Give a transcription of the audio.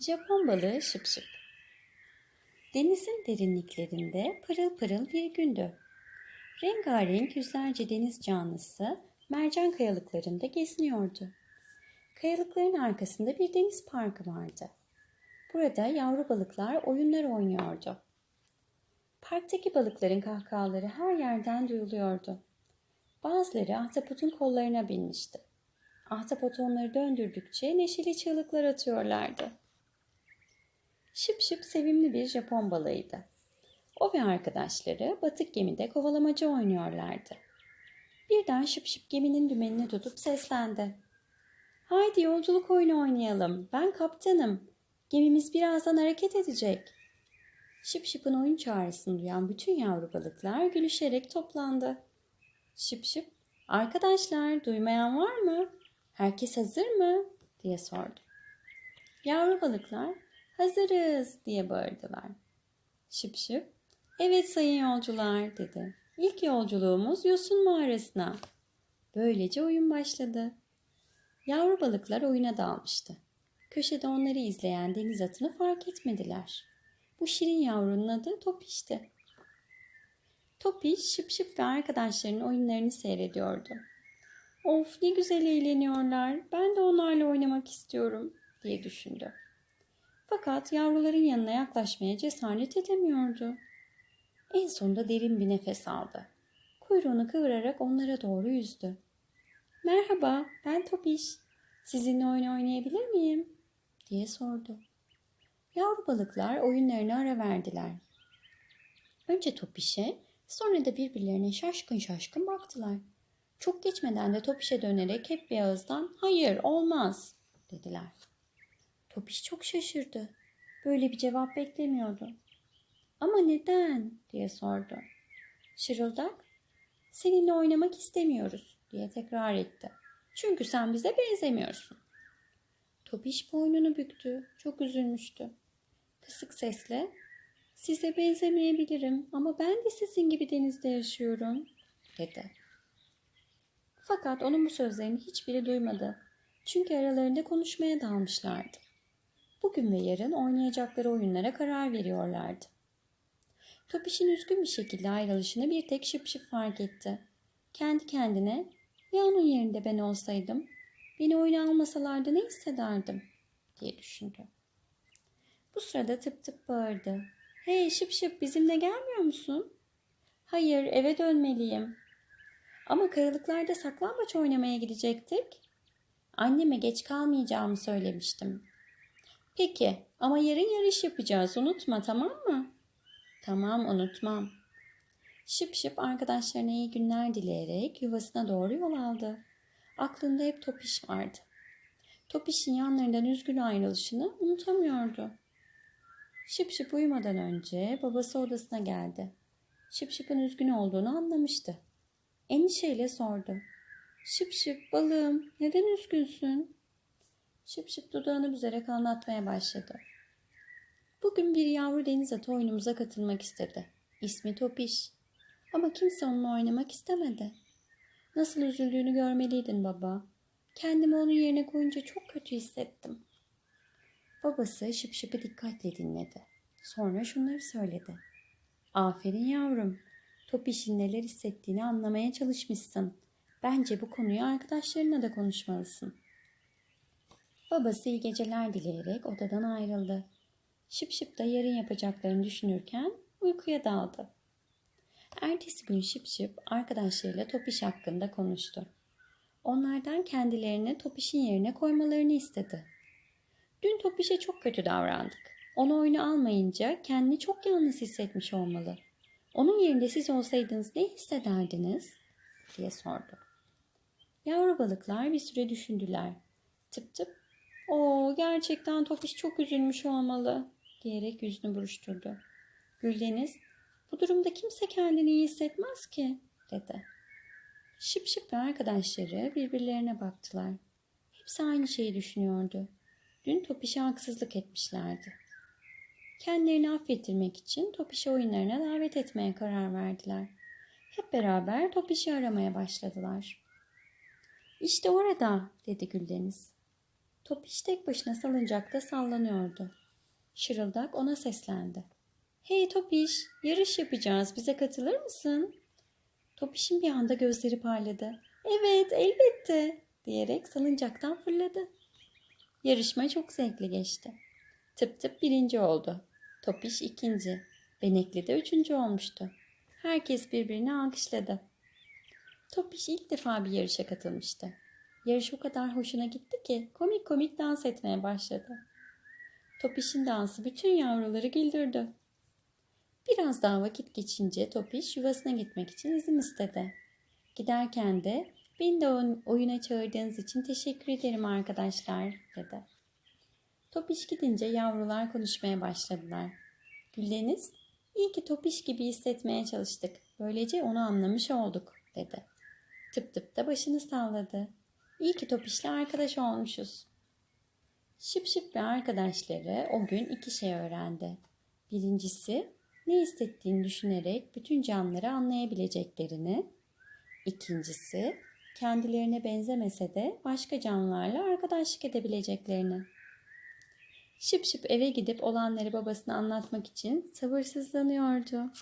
Japon balığı şıp şıp. Denizin derinliklerinde pırıl pırıl bir gündü. Rengarenk yüzlerce deniz canlısı mercan kayalıklarında geziniyordu. Kayalıkların arkasında bir deniz parkı vardı. Burada yavru balıklar oyunlar oynuyordu. Parktaki balıkların kahkahaları her yerden duyuluyordu. Bazıları ahtapotun kollarına binmişti. Ahtapot onları döndürdükçe neşeli çığlıklar atıyorlardı. Şıp şıp sevimli bir Japon balığıydı. O ve arkadaşları batık gemide kovalamaca oynuyorlardı. Birden şıp şıp geminin dümenini tutup seslendi. Haydi yolculuk oyunu oynayalım. Ben kaptanım. Gemimiz birazdan hareket edecek. Şıp şıpın oyun çağrısını duyan bütün yavru balıklar gülüşerek toplandı. Şıp şıp, arkadaşlar duymayan var mı? Herkes hazır mı? diye sordu. Yavru balıklar hazırız diye bağırdılar. Şıp şıp, evet sayın yolcular dedi. İlk yolculuğumuz yosun mağarasına. Böylece oyun başladı. Yavru balıklar oyuna dalmıştı. Köşede onları izleyen deniz atını fark etmediler. Bu şirin yavrunun adı Topiş'ti. Topiş şıp şıp ve arkadaşlarının oyunlarını seyrediyordu. Of ne güzel eğleniyorlar. Ben de onlarla oynamak istiyorum diye düşündü. Fakat yavruların yanına yaklaşmaya cesaret edemiyordu. En sonunda derin bir nefes aldı. Kuyruğunu kıvırarak onlara doğru yüzdü. Merhaba, ben Topiş. Sizinle oyun oynayabilir miyim? diye sordu. Yavru balıklar oyunlarına ara verdiler. Önce Topiş'e, sonra da birbirlerine şaşkın şaşkın baktılar. Çok geçmeden de Topiş'e dönerek hep bir ağızdan hayır olmaz dediler. Topiş çok şaşırdı. Böyle bir cevap beklemiyordu. Ama neden diye sordu. Şırıldak seninle oynamak istemiyoruz diye tekrar etti. Çünkü sen bize benzemiyorsun. Topiş boynunu büktü. Çok üzülmüştü. Kısık sesle size benzemeyebilirim ama ben de sizin gibi denizde yaşıyorum dedi. Fakat onun bu sözlerini hiçbiri duymadı. Çünkü aralarında konuşmaya dalmışlardı. Bugün ve yarın oynayacakları oyunlara karar veriyorlardı. Topiş'in üzgün bir şekilde ayrılışını bir tek şıp şıp fark etti. Kendi kendine ya onun yerinde ben olsaydım beni oyuna almasalardı ne hissederdim diye düşündü. Bu sırada tıp tıp bağırdı. Hey şıp şıp bizimle gelmiyor musun? Hayır eve dönmeliyim. Ama kayalıklarda saklambaç oynamaya gidecektik. Anneme geç kalmayacağımı söylemiştim. Peki ama yarın yarış yapacağız unutma tamam mı? Tamam unutmam. Şıp şıp arkadaşlarına iyi günler dileyerek yuvasına doğru yol aldı. Aklında hep Topiş vardı. Topiş'in yanlarından üzgün ayrılışını unutamıyordu. Şıp şıp uyumadan önce babası odasına geldi. Şıp şıpın üzgün olduğunu anlamıştı. Endişeyle sordu. Şıp şıp balığım neden üzgünsün? Şıp şıp dudağını büzerek anlatmaya başladı. Bugün bir yavru deniz atı oyunumuza katılmak istedi. İsmi Topiş. Ama kimse onunla oynamak istemedi. Nasıl üzüldüğünü görmeliydin baba. Kendimi onun yerine koyunca çok kötü hissettim. Babası şıp şıpı dikkatle dinledi. Sonra şunları söyledi. Aferin yavrum. Topiş'in neler hissettiğini anlamaya çalışmışsın. Bence bu konuyu arkadaşlarına da konuşmalısın. Babası iyi geceler dileyerek odadan ayrıldı. Şıp şıp da yarın yapacaklarını düşünürken uykuya daldı. Ertesi gün Şıp Şıp arkadaşlarıyla Topiş hakkında konuştu. Onlardan kendilerini Topiş'in yerine koymalarını istedi. Dün Topiş'e çok kötü davrandık. Onu oyunu almayınca kendini çok yalnız hissetmiş olmalı. Onun yerinde siz olsaydınız ne hissederdiniz? diye sordu. Yavru balıklar bir süre düşündüler. Tıp tıp. O gerçekten Topiş çok üzülmüş olmalı diyerek yüzünü buruşturdu. Güldeniz bu durumda kimse kendini iyi hissetmez ki dedi. Şıp ve arkadaşları birbirlerine baktılar. Hepsi aynı şeyi düşünüyordu. Dün Topiş'e haksızlık etmişlerdi. Kendilerini affettirmek için Topiş'i oyunlarına davet etmeye karar verdiler. Hep beraber Topiş'i aramaya başladılar. İşte orada dedi Güldeniz. Topiş tek başına salıncakta sallanıyordu. Şırıldak ona seslendi. Hey Topiş, yarış yapacağız. Bize katılır mısın? Topiş'in bir anda gözleri parladı. Evet, elbette diyerek salıncaktan fırladı. Yarışma çok zevkli geçti. Tıp tıp birinci oldu. Topiş ikinci. Benekli de üçüncü olmuştu. Herkes birbirini alkışladı. Topiş ilk defa bir yarışa katılmıştı. Yarış o kadar hoşuna gitti ki komik komik dans etmeye başladı. Topiş'in dansı bütün yavruları güldürdü. Biraz daha vakit geçince Topiş yuvasına gitmek için izin istedi. Giderken de beni de oyun- oyuna çağırdığınız için teşekkür ederim arkadaşlar dedi. Topiş gidince yavrular konuşmaya başladılar. Güldeniz, iyi ki Topiş gibi hissetmeye çalıştık. Böylece onu anlamış olduk dedi. Tıp tıp da başını salladı. İyi ki Topiş'le arkadaş olmuşuz. Şıp şıp ve arkadaşları o gün iki şey öğrendi. Birincisi ne hissettiğini düşünerek bütün canlıları anlayabileceklerini. İkincisi kendilerine benzemese de başka canlılarla arkadaşlık edebileceklerini. Şıp şıp eve gidip olanları babasına anlatmak için sabırsızlanıyordu.